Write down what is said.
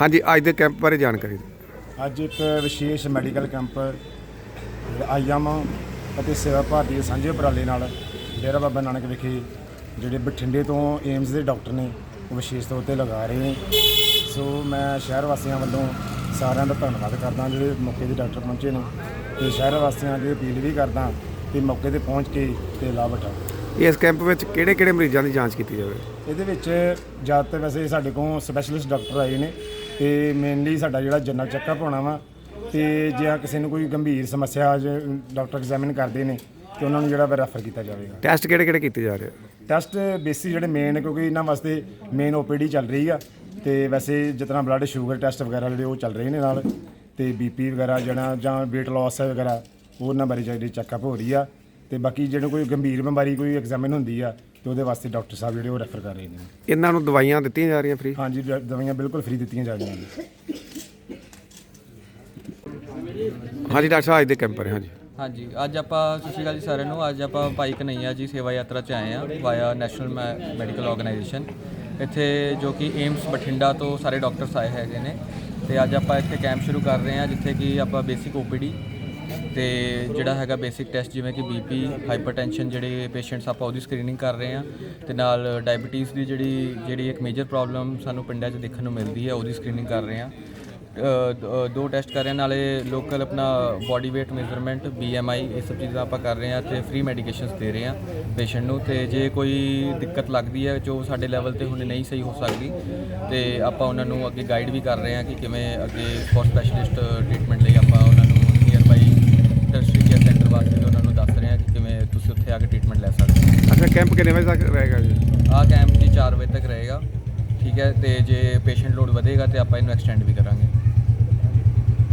ਹਾਂਜੀ ਅੱਜ ਦੇ ਕੈਂਪ ਬਾਰੇ ਜਾਣਕਾਰੀ ਦਿਓ। ਅੱਜ ਇੱਕ ਵਿਸ਼ੇਸ਼ ਮੈਡੀਕਲ ਕੈਂਪ ਆਈਐਮ ਅਤੇ ਸੇਵਾ ਭਾਰਤੀ ਦੇ ਸਾਂਝੇ ਉਪਰਾਲੇ ਨਾਲ ਡੇਰਾ ਬਾਬਾ ਨਾਨਕ ਵਿਖੇ ਜਿਹੜੇ ਬਠਿੰਡੇ ਤੋਂ ਏਮਸ ਦੇ ਡਾਕਟਰ ਨੇ ਉਹ ਵਿਸ਼ੇਸ਼ ਤੌਰ ਤੇ ਲਗਾ ਰਹੇ ਨੇ। ਸੋ ਮੈਂ ਸ਼ਹਿਰ ਵਾਸੀਆਂ ਵੱਲੋਂ ਸਾਰਿਆਂ ਦਾ ਧੰਨਵਾਦ ਕਰਦਾ ਜਿਹੜੇ ਮੌਕੇ ਤੇ ਡਾਕਟਰ ਪਹੁੰਚੇ ਨੇ ਤੇ ਸ਼ਹਿਰ ਵਾਸੀਆਂ ਦੀ ਅਪੀਲ ਵੀ ਕਰਦਾ ਕਿ ਮੌਕੇ ਤੇ ਪਹੁੰਚ ਕੇ ਤੇ ਲਾਭ ਉਠਾਓ। ਇਸ ਕੈਂਪ ਵਿੱਚ ਕਿਹੜੇ ਕਿਹੜੇ ਮਰੀਜ਼ਾਂ ਦੀ ਜਾਂਚ ਕੀਤੀ ਜਾਵੇ? ਇਹਦੇ ਵਿੱਚ ਜ਼ਿਆਦਾਤਰ ਵੈਸੇ ਸਾਡੇ ਕੋਲ ਸਪੈਸ਼ਲਿਸਟ ਡਾਕਟਰ ਆਏ ਨੇ ਤੇ ਮੇਨਲੀ ਸਾਡਾ ਜਿਹੜਾ ਜਨਰਲ ਚੈੱਕਅਪ ਹੋਣਾ ਵਾ ਤੇ ਜੇ ਕਿਸੇ ਨੂੰ ਕੋਈ ਗੰਭੀਰ ਸਮੱਸਿਆ ਜੇ ਡਾਕਟਰ ਐਗਜ਼ਾਮਿਨ ਕਰਦੇ ਨੇ ਤੇ ਉਹਨਾਂ ਨੂੰ ਜਿਹੜਾ ਰੈਫਰ ਕੀਤਾ ਜਾਵੇਗਾ। ਟੈਸਟ ਕਿਹੜੇ ਕਿਹੜੇ ਕੀਤੇ ਜਾ ਰਹੇ ਆ? ਟੈਸਟ ਬੇਸਿਕ ਜਿਹੜੇ ਮੇਨ ਕਿਉਂਕਿ ਇਹਨਾਂ ਵਾਸਤੇ ਮੇਨ ਓਪੀਡੀ ਚੱਲ ਰਹੀ ਆ ਤੇ ਵੈਸੇ ਜਿਤਨਾ ਬਲੱਡ ਸ਼ੂਗਰ ਟੈਸਟ ਵਗੈਰਾ ਜਿਹੜੇ ਉਹ ਚੱਲ ਰਹੇ ਨੇ ਨਾਲ ਤੇ ਬੀਪੀ ਵਗੈਰਾ ਜਿਹੜਾ ਜਾਂ weight loss ਵਗੈਰਾ ਉਹ ਉਹਨਾਂ ਬਾਰੇ ਜਿਹੜੀ ਚੈੱਕਅਪ ਹੋ ਰਹੀ ਆ ਤੇ ਬਾਕੀ ਜਿਹੜੇ ਕੋਈ ਗੰਭੀਰ ਬਿਮਾਰੀ ਕੋਈ ਐਗਜ਼ਾਮਿਨ ਹੁੰਦੀ ਆ ਤੇ ਉਹਦੇ ਵਾਸਤੇ ਡਾਕਟਰ ਸਾਹਿਬ ਜਿਹੜੇ ਉਹ ਰੈਫਰ ਕਰ ਰਹੇ ਨੇ। ਇਹਨਾਂ ਨੂੰ ਦਵਾਈਆਂ ਦਿੱਤੀਆਂ ਜਾ ਰਹੀਆਂ ਫ੍ਰੀ ਹਾਂਜੀ ਦ- ਦਵਾਈਆਂ ਬਿਲਕੁਲ ਫ੍ਰੀ ਦਿੱਤੀਆਂ ਜਾ ਰਹੀਆਂ ਨੇ। ਹਾਂਜੀ ਡਾਕਟਰ ਸਾਹਿਬ ਅੱਜ ਦੇ ਕੈਂਪ ਬਾਰੇ ਹਾਂਜੀ। ਹਾਂਜੀ ਅੱਜ ਆਪਾਂ ਸਤਿ ਸ਼੍ਰੀ ਅਕਾਲ ਜੀ ਸਾਰਿਆਂ ਨੂੰ। ਅੱਜ ਆਪਾਂ ਭਾਈ ਕਨਈਆ ਜੀ ਸੇਵਾ ਯਾਤਰਾ 'ਚ ਆਏ ਹਾਂ ਵਾਇਆ ਨੈਸ਼ਨਲ ਮੈਡੀਕਲ ਆਰਗੇਨਾਈਜੇਸ਼ਨ ਇੱਥੇ ਜੋ ਕਿ ਏਮਸ ਬਠਿੰਡਾ ਤੋਂ ਸਾਰੇ ਡਾਕਟਰਸ ਆਏ ਹੈਗੇ ਨੇ। ਤੇ ਅੱਜ ਆਪਾਂ ਇੱਥੇ ਕੈਂਪ ਸ਼ੁਰੂ ਕਰ ਰਹੇ ਹਾਂ ਜਿੱਥੇ ਕਿ ਆਪਾਂ ਬੇਸਿਕ ਓਪੀਡੀ ਤੇ ਜਿਹੜਾ ਹੈਗਾ ਬੇਸਿਕ ਟੈਸਟ ਜਿਵੇਂ ਕਿ ਬੀਪੀ ਹਾਈਪਰਟੈਂਸ਼ਨ ਜਿਹੜੇ ਪੇਸ਼ੈਂਟਸ ਆਪਾਂ ਉਹਦੀ ਸਕਰੀਨਿੰਗ ਕਰ ਰਹੇ ਹਾਂ ਤੇ ਨਾਲ ਡਾਇਬੀਟੀਜ਼ ਦੀ ਜਿਹੜੀ ਜਿਹੜੀ ਇੱਕ ਮੇਜਰ ਪ੍ਰੋਬਲਮ ਸਾਨੂੰ ਪਿੰਡਾਂ 'ਚ ਦੇਖਣ ਨੂੰ ਮਿਲਦੀ ਹੈ ਉਹਦੀ ਸਕਰੀਨਿੰਗ ਕਰ ਰਹੇ ਹਾਂ। ਅ, ਦੋ ਟੈਸਟ ਕਰ ਰਹੇ ਨਾਲੇ ਲੋਕਲ ਆਪਣਾ ਬਾਡੀ weight ਮੈਜ਼ਰਮੈਂਟ BMI ਇਹ ਸਭ ਚੀਜ਼ਾਂ ਆਪਾਂ ਕਰ ਰਹੇ ਹਾਂ ਤੇ ਫ੍ਰੀ ਮੈਡੀਕੇਸ਼ਨਸ ਦੇ ਰਹੇ ਹਾਂ ਪੇਸ਼ੈਂਟ ਨੂੰ ਤੇ ਜੇ ਕੋਈ ਦਿੱਕਤ ਲੱਗਦੀ ਹੈ ਜੋ ਸਾਡੇ ਲੈਵਲ ਤੇ ਹੁਣ ਨਹੀਂ ਸਹੀ ਹੋ ਸਕਦੀ ਤੇ ਆਪਾਂ ਉਹਨਾਂ ਨੂੰ ਅੱਗੇ ਗਾਈਡ ਵੀ ਕਰ ਰਹੇ ਹਾਂ ਕਿ ਕਿਵੇਂ ਅੱਗੇ ਫॉर ਸਪੈਸ਼ਲਿਸਟ ਟ੍ਰੀਟਮੈਂਟ ਲਈ ਆਪਾਂ ਉਹਨਾਂ ਨੂੰ ਟਰਸ਼ਰੀ ਕੇਅਰ ਸੈਂਟਰ ਵਾਸਤੇ ਵੀ ਉਹਨਾਂ ਨੂੰ ਦੱਸ ਰਹੇ ਹਾਂ ਕਿ ਕਿਵੇਂ ਤੁਸੀਂ ਉੱਥੇ ਆ ਕੇ ਟ੍ਰੀਟਮੈਂਟ ਲੈ ਸਕਦੇ ਹੋ। ਅੱਛਾ ਕੈਂਪ ਕਿੰਨੇ ਵਜੇ ਤੱਕ ਰਹੇਗਾ ਜੀ? ਆਹ ਕੈਂਪ ਜੀ 4 ਵਜੇ ਤੱਕ ਰਹੇਗਾ ਠੀਕ ਹੈ ਤੇ ਜੇ ਪੇਸ਼ੈਂਟ ਲੋਡ ਵਧੇਗਾ ਤੇ ਆਪਾਂ ਇਹਨੂੰ ਐਕਸਟੈਂਡ ਵੀ ਕਰਾਂਗੇ।